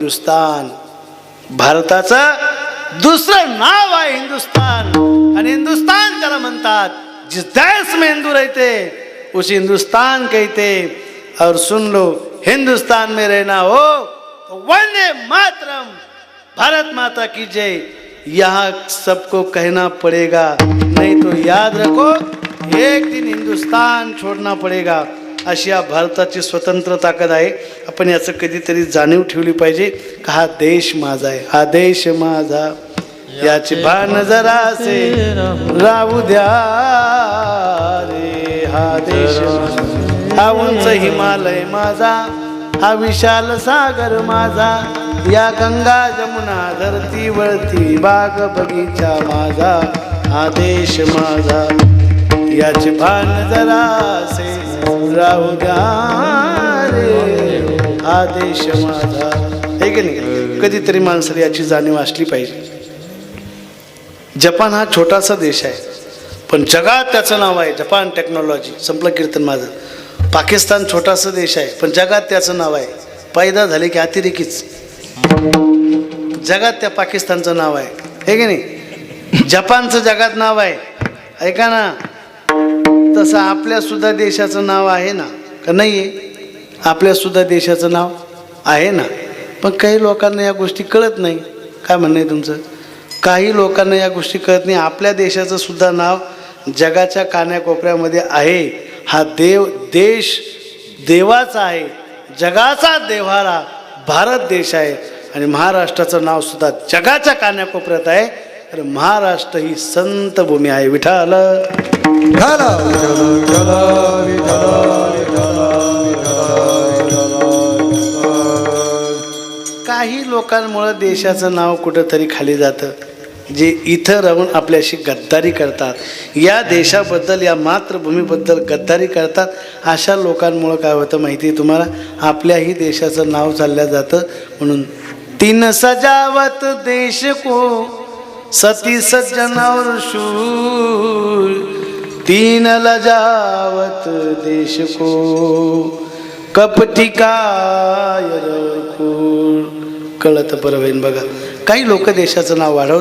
हिंदुस्तान. भारताचं दुसरं नाव आहे हिंदुस्तान. आणि हिंदुस्तान त्याला म्हणतात जिस देश में हिंदू रहते उस हिंदुस्तान कहते और सुन लो हिंदुस्तान में रहना हो तो वंदे मातरम. भारत माता की जय. यहाँ सबको कहना पड़ेगा नहीं तो याद रखो एक दिन हिंदुस्तान छोड़ना पड़ेगा. अशी या भारताची स्वतंत्र ताकद आहे. आपण याचं कधीतरी जाणीव ठेवली पाहिजे का हा देश माझा आहे. हा देश माझा. याची भान जरासे राहू द्या रे. हा देश माझा. हा उंच हिमालय माझा. हा विशाल सागर माझा. या गंगा जमुना धरतीवरती बाग बगीचा माझा. हा देश माझा. याचे भान जरासे राहू द्या रे. हा देश माझा. हे की नाही? कधीतरी माणसाला याची जाणीव असली पाहिजे. जपान हा छोटासा देश आहे. पण जगात त्याचं नाव आहे जपान टेक्नॉलॉजी संपलं कीर्तन माझं. पाकिस्तान छोटासा देश आहे पण जगात त्याचं नाव आहे. पैदा झाले की अतिरेकीच. जगात त्या पाकिस्तानचं नाव आहे. हे की नाही? जपानचं जगात नाव आहे. ऐका ना. तसं आपल्या सुद्धा देशाचं नाव आहे ना? का नाही आहे आपल्या सुद्धा देशाचं नाव आहे ना? पण काही लोकांना या गोष्टी कळत नाही. काय म्हणणं आहे तुमचं? काही लोकांना या गोष्टी कळत नाही. आपल्या देशाचं सुद्धा नाव जगाच्या कान्याकोपऱ्यामध्ये आहे. हा देव देश देवाचा आहे. जगाचा देव्हारा भारत देश आहे. आणि महाराष्ट्राचं नाव सुद्धा जगाच्या कान्याकोपऱ्यात आहे. तर महाराष्ट्र ही संत भूमी आहे. विठाल काही लोकांमुळं देशाचं नाव कुठंतरी खाली जातं. जे इथं राहून आपल्याशी गद्दारी करतात. या देशाबद्दल या मातृभूमीबद्दल गद्दारी करतात. अशा लोकांमुळं काय होतं माहिती आहे तुम्हाला? आपल्याही देशाचं नाव चाललं जातं. म्हणून तीन सजावत देश को सती सज्जनावर शूर. तीन लजावत देश को कपटी कायर कळत परवेन बघा. काही लोक देशाचं नाव वाढव